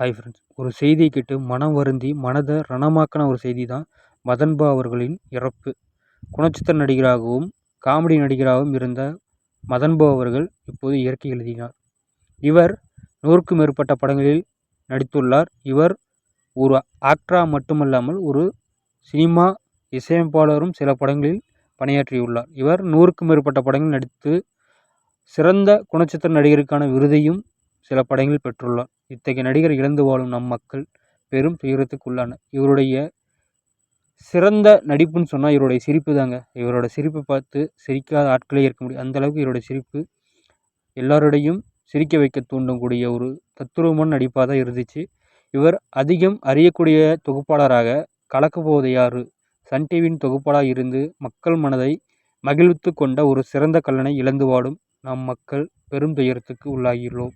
Hi friends ஒரு செய்தியை கேட்டு மனம் வருந்தி மனதை ரணமாக்கின ஒரு செய்தி தான் மதன்பா அவர்களின் இறப்பு. குணச்சித்திர நடிகராகவும் காமெடி நடிகராகவும் இருந்த மதன்பா அவர்கள் இப்போது இயற்கை எழுதினார். இவர் நூறுக்கும் மேற்பட்ட படங்களில் நடித்துள்ளார். இவர் ஒரு ஆக்டரா மட்டுமல்லாமல் ஒரு சினிமா இசையமைப்பாளரும் சில படங்களில் பணியாற்றியுள்ளார். இவர் நூறுக்கும் மேற்பட்ட படங்கள் நடித்து சிறந்த குணச்சித்திர நடிகருக்கான விருதையும் சில படங்களில் பெற்றுள்ளார். இத்தகைய நடிகர் இழந்து வாழும் நம் மக்கள் பெரும் துயரத்துக்குள்ளான. இவருடைய சிறந்த நடிப்புன்னு சொன்னால் இவருடைய சிரிப்பு தாங்க. இவரோட சிரிப்பை பார்த்து சிரிக்காத ஆட்களே இருக்க முடியும் அந்தளவுக்கு இவருடைய சிரிப்பு எல்லாருடையும் சிரிக்க வைக்க தூண்டக்கூடிய ஒரு தத்துரூபமான நடிப்பாக தான் இருந்துச்சு. இவர் அதிகம் அறியக்கூடிய தொகுப்பாளராக கலக்க யாரு? சன் டிவியின் தொகுப்பாளராக இருந்து மக்கள் மனதை மகிழ்வித்து கொண்ட ஒரு சிறந்த கல்லனை இழந்து வாடும் நம் மக்கள் பெரும் துயரத்துக்கு உள்ளாகியுள்ளோம்.